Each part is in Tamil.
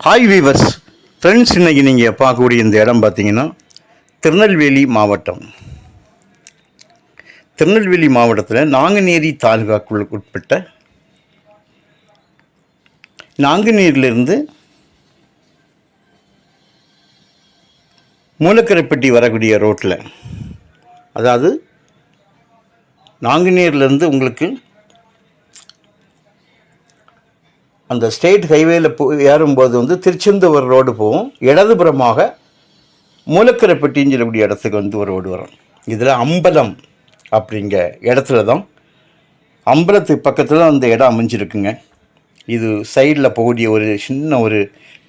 ஹாய் வீவர்ஸ் ஃப்ரெண்ட்ஸ் இன்னைக்கு நீங்கள் பார்க்கக்கூடிய இந்த இடம் பார்த்தீங்கன்னா திருநெல்வேலி மாவட்டம். திருநெல்வேலி மாவட்டத்தில் நாங்குநேரி தாலுகாக்குள் உட்பட்ட நாங்குநேரிலிருந்து மூலக்கரைப்பட்டி வரக்கூடிய ரோட்டில் அதாவது நாங்குநேரிலேருந்து உங்களுக்கு அந்த ஸ்டேட் ஹைவேயில் போ ஏறும்போது வந்து திருச்செந்தூர் ரோடு போகும் இடதுபுறமாக மூலக்கரைப்பட்டின்னு சொல்லக்கூடிய இடத்துக்கு வந்து ஒரு ரோடு வரும். இதில் அம்பலம் அப்படிங்க இடத்துல தான். அம்பலத்துக்கு பக்கத்தில் அந்த இடம் அமைஞ்சிருக்குங்க. இது சைடில் போகக்கூடிய ஒரு சின்ன ஒரு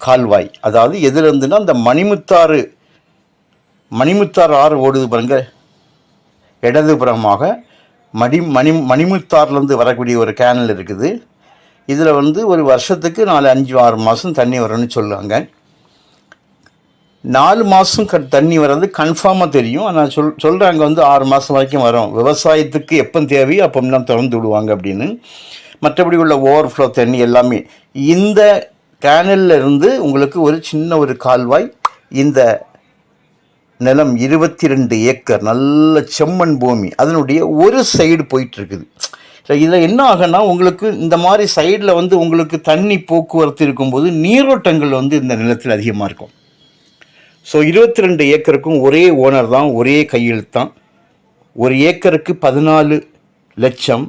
கால்வாய். அதாவது எதுல இருந்துன்னா அந்த மணிமுத்தாறு மணிமுத்தாறு ஆறு ஓடுது பாருங்க. இடதுபுறமாக மணி மணி மணிமுத்தாறுலேருந்து வரக்கூடிய ஒரு கேனல் இருக்குது. இதில் வந்து ஒரு வருஷத்துக்கு நாலு அஞ்சு ஆறு மாதம் தண்ணி வரும்னு சொல்லுவாங்க. நாலு மாதம் க தண்ணி வர்றது கன்ஃபார்மாக தெரியும். ஆனால் சொல் சொல்கிறாங்க வந்து ஆறு மாதம் வரைக்கும் வரும். விவசாயத்துக்கு எப்போ தேவையோ அப்போ தான் திறந்து விடுவாங்க அப்படின்னு. மற்றபடி உள்ள ஓவர்ஃப்ளோ தண்ணி எல்லாமே. இந்த கேனல்ல இருந்து உங்களுக்கு ஒரு சின்ன ஒரு கால்வாய் இந்த நிலம் இருபத்தி ரெண்டு ஏக்கர் நல்ல செம்மண் பூமி அதனுடைய ஒரு சைடு போயிட்டு ஸோ இதில் என்ன ஆகுன்னா உங்களுக்கு இந்த மாதிரி சைடில் வந்து உங்களுக்கு தண்ணி போக்குவரத்து இருக்கும்போது நீரோட்டங்கள் வந்து இந்த நிலத்தில் அதிகமாக இருக்கும். ஸோ இருபத்தி ரெண்டு ஏக்கருக்கும் ஒரே ஓனர் தான் ஒரே கையெழுத்து தான் ஒரு ஏக்கருக்கு பதினாலு லட்சம்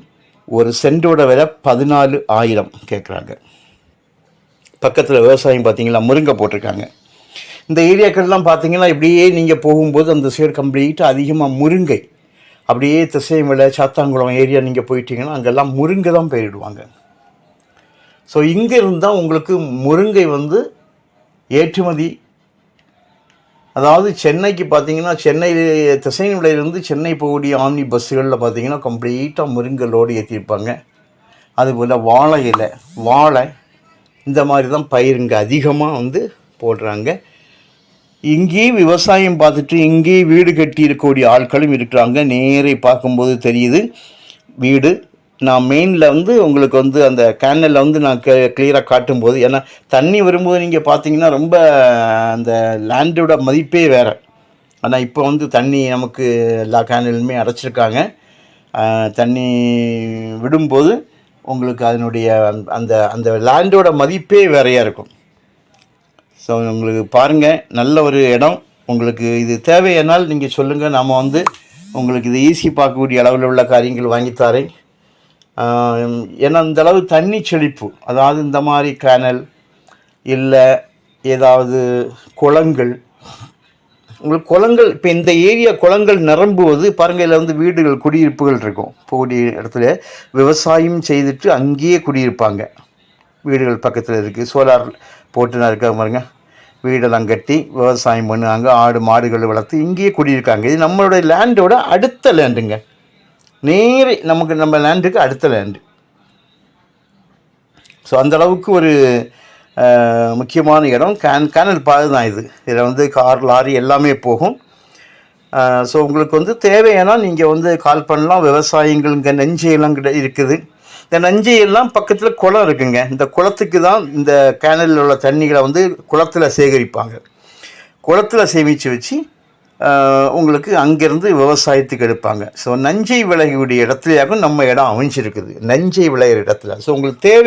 ஒரு சென்டோட விலை பதினாலு ஆயிரம் கேட்குறாங்க பக்கத்தில் விவசாயம் பார்த்தீங்களா முருங்கை போட்டிருக்காங்க. இந்த ஏரியாக்கள்லாம் பார்த்தீங்கன்னா இப்படியே நீங்கள் போகும்போது அந்த சைடு கம்ப்ளீட்டாக அதிகமாக முருங்கை. அப்படியே திசைமலை சாத்தாங்குளம் ஏரியா நீங்கள் போயிட்டீங்கன்னா அங்கெல்லாம் முருங்கை தான் பயிரிடுவாங்க. ஸோ இங்கே இருந்தால் உங்களுக்கு முருங்கை வந்து ஏற்றுமதி. அதாவது சென்னைக்கு பார்த்தீங்கன்னா சென்னை திசைநிலையிலேருந்து சென்னை போகக்கூடிய ஆம்னி பஸ்ஸுகளில் பார்த்தீங்கன்னா கம்ப்ளீட்டாக முருங்கை லோடு ஏற்றிருப்பாங்க அதுபோல் வாழை இலை வாழை இந்த மாதிரி தான் பயிருங்க அதிகமாக வந்து போடுறாங்க. இங்கேயும் விவசாயம் பார்த்துட்டு இங்கேயும் வீடு கட்டி இருக்கக்கூடிய ஆட்களும் இருக்கிறாங்க. நேரே பார்க்கும்போது தெரியுது. வீடு நான் மெயினில் வந்து உங்களுக்கு வந்து அந்த கேனலில் வந்து நான் கிளியராக காட்டும்போது ஏன்னா தண்ணி வரும்போது நீங்கள் பார்த்தீங்கன்னா ரொம்ப அந்த லேண்டோட மதிப்பே வேறு. ஆனால் இப்போ வந்து தண்ணி நமக்கு எல்லா கேனலுமே அடைச்சிருக்காங்க. தண்ணி விடும்போது உங்களுக்கு அதனுடைய அந்த அந்த லேண்டோட மதிப்பே வேறையாக இருக்கும். ஸோ உங்களுக்கு பாருங்கள் நல்ல ஒரு இடம். உங்களுக்கு இது தேவையானால் நீங்கள் சொல்லுங்கள் நாம் வந்து உங்களுக்கு இது ஈஸி பார்க்கக்கூடிய அளவில் உள்ள காரியங்கள் வாங்கித்தாரேன் ஏன்னா இந்த அளவு தண்ணி செழிப்பு. அதாவது இந்த மாதிரி கேனல் இல்லை ஏதாவது குளங்கள். உங்களுக்கு குளங்கள் இப்போ இந்த ஏரியா குளங்கள் நிரம்புவது பாருங்கள் இதில் வந்து வீடுகள் குடியிருப்புகள் இருக்கும். போகக்கூடிய இடத்துல விவசாயம் செய்துட்டு அங்கேயே குடியிருப்பாங்க. வீடுகள் பக்கத்தில் இருக்குது சோலார் போட்டுனா இருக்காங்க பாருங்க. வீடெல்லாம் கட்டி விவசாயம் பண்ணுவாங்க ஆடு மாடுகள் வளர்த்து இங்கேயே குடியிருக்காங்க. இது நம்மளுடைய லேண்டோட அடுத்த லேண்டுங்க நேரே நமக்கு நம்ம லேண்டுக்கு அடுத்த லேண்டு ஸோ அந்த அளவுக்கு ஒரு முக்கியமான இடம். கேன் கேனல் பாதை தான் இது. இதில் வந்து கார் லாரி எல்லாமே போகும். ஸோ உங்களுக்கு வந்து தேவையானால் நீங்கள் வந்து கால் பண்ணலாம். விவசாயிங்களுங்க இங்கே நஞ்சையெல்லாம் கிட்ட இருக்குது. இந்த நஞ்சையெல்லாம் பக்கத்தில் குளம் இருக்குங்க. இந்த குளத்துக்கு தான் இந்த கேனலில் உள்ள தண்ணிகளை வந்து குளத்தில் சேகரிப்பாங்க. குளத்தில் சேமித்து வச்சு உங்களுக்கு அங்கேருந்து விவசாயத்துக்கு எடுப்பாங்க. ஸோ நஞ்சை விளையக்கூடிய இடத்துலையாகவும் நம்ம இடம் அமைஞ்சிருக்குது. நஞ்சை விளையிற இடத்துல. ஸோ உங்களுக்கு தேவை